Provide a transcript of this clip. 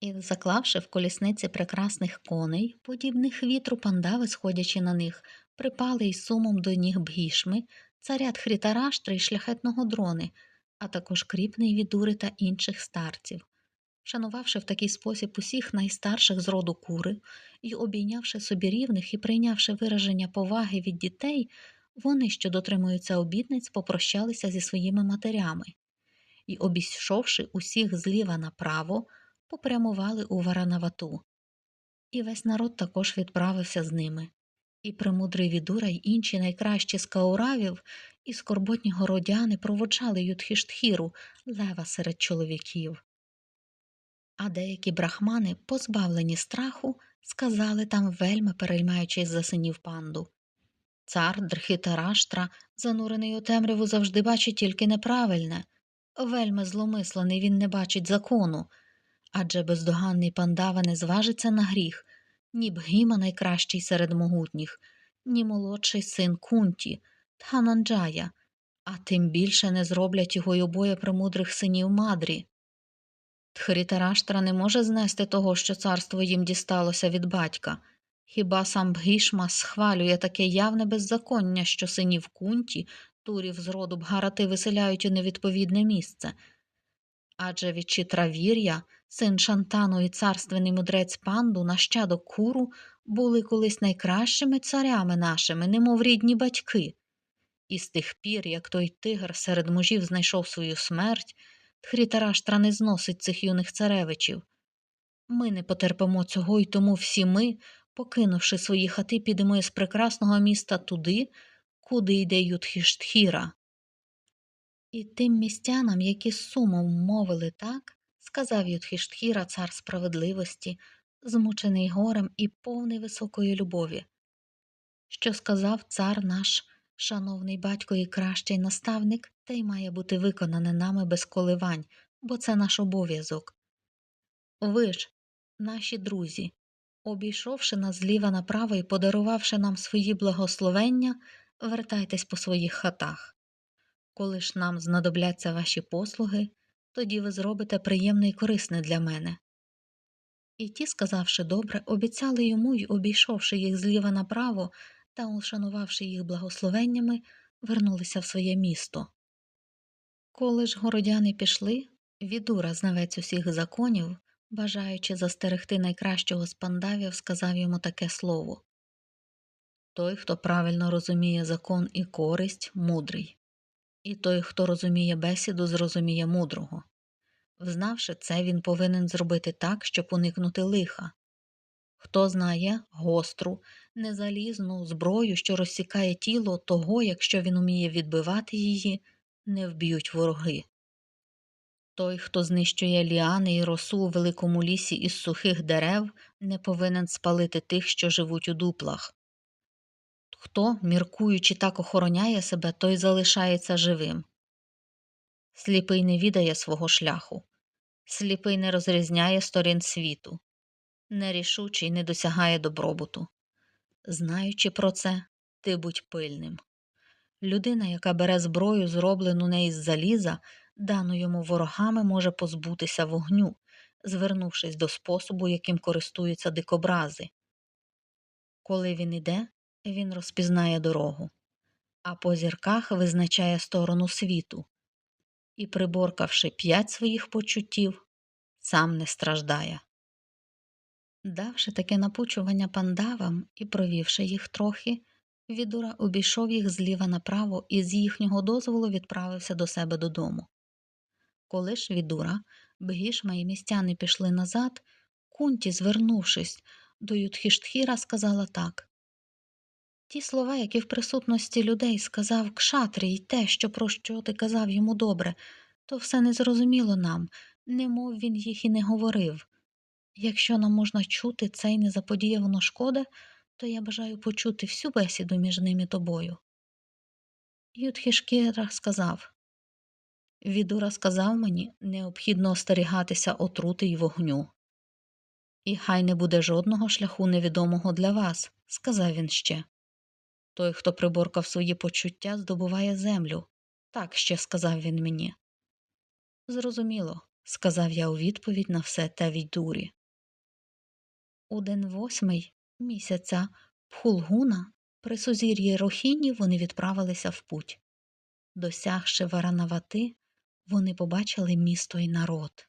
І, заклавши в колісниці прекрасних коней, подібних вітру пандави, сходячи на них, припали із сумом до ніг бгішми, царя Тхрітараштри й шляхетного дрони, а також кріпний відури та інших старців. Шанувавши в такий спосіб усіх найстарших з роду кури і обійнявши собі рівних і прийнявши вираження поваги від дітей, вони, що дотримуються обітниць, попрощалися зі своїми матерями і, обійшовши усіх зліва направо, попрямували у Варанавату. І весь народ також відправився з ними. І премудрий відура й інші найкращі з кауравів і скорботні городяни проводжали Юдхіштхіру, лева серед чоловіків. А деякі брахмани, позбавлені страху, сказали там, вельми переймаючись за синів панду. Цар Дрхітараштра, занурений у темряву, завжди бачить тільки неправильне. Вельми зломислений він не бачить закону, адже бездоганний пандава не зважиться на гріх, ні Бгіма найкращий серед могутніх, ні молодший син Кунті, Тхананджая, а тим більше не зроблять його й обоє премудрих синів Мадрі. Тхрітараштра не може знести того, що царство їм дісталося від батька. Хіба сам Бгішма схвалює таке явне беззаконня, що синів кунті, турів з роду Бгарати виселяють у невідповідне місце? Адже від Читравір'я, син Шантану і царственний мудрець панду, нащадок куру, були колись найкращими царями нашими, немов рідні батьки. І з тих пір, як той тигр серед мужів знайшов свою смерть, Тхрітараштра не зносить цих юних царевичів. Ми не потерпимо цього, і тому всі ми, покинувши свої хати, підемо із прекрасного міста туди, куди йде Юдхіштхіра. І тим містянам, які сумом мовили так, сказав Юдхіштхіра, цар справедливості, змучений горем і повний високої любові. Що сказав цар наш, шановний батько і кращий наставник, те й має бути виконане нами без коливань, бо це наш обов'язок. Ви ж, наші друзі, обійшовши нас зліва направо і подарувавши нам свої благословення, вертайтесь по своїх хатах. Коли ж нам знадобляться ваші послуги, тоді ви зробите приємне і корисне для мене. І ті, сказавши добре, обіцяли йому й, обійшовши їх зліва направо та ушанувавши їх благословеннями, вернулися в своє місто. Коли ж городяни пішли, відура, знавець усіх законів, бажаючи застерегти найкращого з пандавів, сказав йому таке слово Той, хто правильно розуміє закон і користь, мудрий, і той, хто розуміє бесіду, зрозуміє мудрого. Взнавши це, він повинен зробити так, щоб уникнути лиха. Хто знає гостру, незалізну зброю, що розсікає тіло того, якщо він уміє відбивати її, не вб'ють вороги. Той, хто знищує ліани і росу у великому лісі із сухих дерев, не повинен спалити тих, що живуть у дуплах. Хто, міркуючи так охороняє себе, той залишається живим. Сліпий не відає свого шляху, сліпий не розрізняє сторін світу, нерішучий не досягає добробуту. Знаючи про це, ти будь пильним. Людина, яка бере зброю, зроблену не із заліза, дану йому ворогами може позбутися вогню, звернувшись до способу, яким користуються дикобрази. Коли він іде, він розпізнає дорогу, а по зірках визначає сторону світу і, приборкавши п'ять своїх почуттів, сам не страждає. Давши таке напучування пандавам і провівши їх трохи, Відура обійшов їх зліва направо і з їхнього дозволу відправився до себе додому. Коли ж Відура, Бгішма і містяни пішли назад, кунті, звернувшись до Юдхіштхіра, сказала так Ті слова, які в присутності людей сказав Кшатрій, і те, що про що ти казав йому добре, то все незрозуміло нам, немов він їх і не говорив. Якщо нам можна чути цей незаподіяно шкода, то я бажаю почути всю бесіду між ними тобою. Юдхішкіра сказав Відура сказав мені необхідно остерігатися отрути й вогню. І хай не буде жодного шляху невідомого для вас, сказав він ще. Той, хто приборкав свої почуття, здобуває землю. Так ще сказав він мені. Зрозуміло, сказав я у відповідь на все те відурі. У день восьмий місяця Пхулгуна при сузір'ї Рохіні вони відправилися в путь. Досягши Варанавати, вони побачили місто і народ.